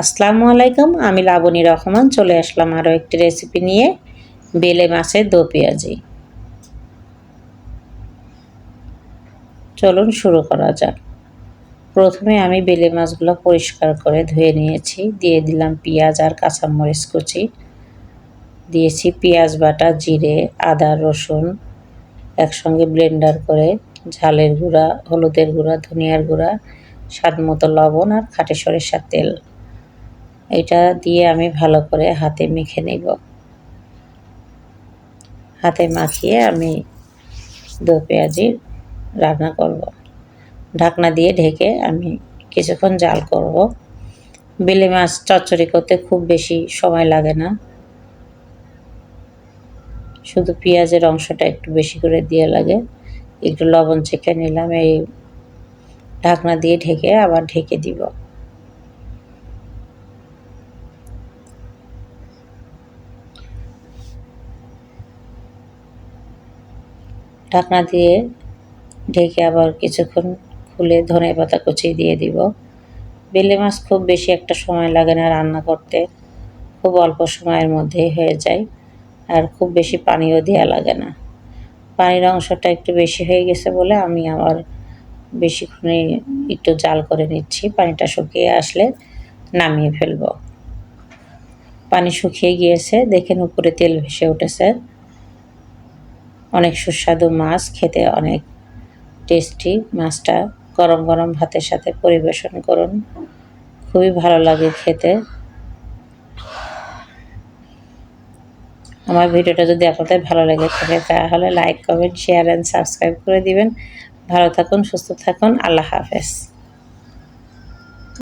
আসসালামু আলাইকুম, আমি লাবণী রহমান। চলে আসলাম আরও একটি রেসিপি নিয়ে, বেলে মাছের দো পেঁয়াজি। চলুন শুরু করা যাক। প্রথমে আমি বেলে মাছগুলো পরিষ্কার করে ধুয়ে নিয়েছি। দিয়ে দিলাম পেঁয়াজ আর কাঁচামরিচ কুচি। দিয়েছি পেঁয়াজ বাটা, জিরে, আদা, রসুন। একসঙ্গে ব্লেন্ডার করে ঝালের গুঁড়া, হলুদের গুঁড়া, ধনিয়ার গুঁড়া স্বাদ মতো লবণ আর খাটে সরিষার তেল। এটা দিয়ে আমি ভালো করে হাতে মেখে নেব। হাতে মাখিয়ে আমি দো পেঁয়াজি রান্না করব। ঢাকনা দিয়ে ঢেকে আমি কিছুক্ষণ জাল করব। বেলে মাছ চচ্চড়ি করতে খুব বেশি সময় লাগে না। শুধু পেঁয়াজের অংশটা একটু বেশি করে দিয়ে লাগে। একটু লবণ চেখে নিলাম, এই ঢাকনা দিয়ে ঢেকে আবার ঢেকে দিব। ঢাকনা দিয়ে ঢেকে আবার কিছুক্ষণ খুলে ধনে পাতা কুচিয়ে দিয়ে দিব। বেলে মাছ খুব বেশি একটা সময় লাগে না রান্না করতে। খুব অল্প সময়ের মধ্যেই হয়ে যায় আর খুব বেশি পানিও দেওয়া লাগে না। পানির অংশটা একটু বেশি হয়ে গেছে বলে আমি আবার বেশিক্ষণে একটু জাল করে নিচ্ছি। পানিটা শুকিয়ে আসলে নামিয়ে ফেলব। পানি শুকিয়ে গিয়েছে, দেখেন উপরে তেল ভেসে উঠেছে। অনেক সুস্বাদু মাছ, খেতে অনেক টেস্টি মাছটা গরম গরম ভাতের সাথে পরিবেশন করুন। খুবই ভালো লাগে খেতে। আমার ভিডিওটা যদি আপনাদের ভালো লেগে থাকে, তাহলে like comment share and subscribe করে দিবেন। ভালো থাকুন, সুস্থ থাকুন। আল্লাহ হাফেজ।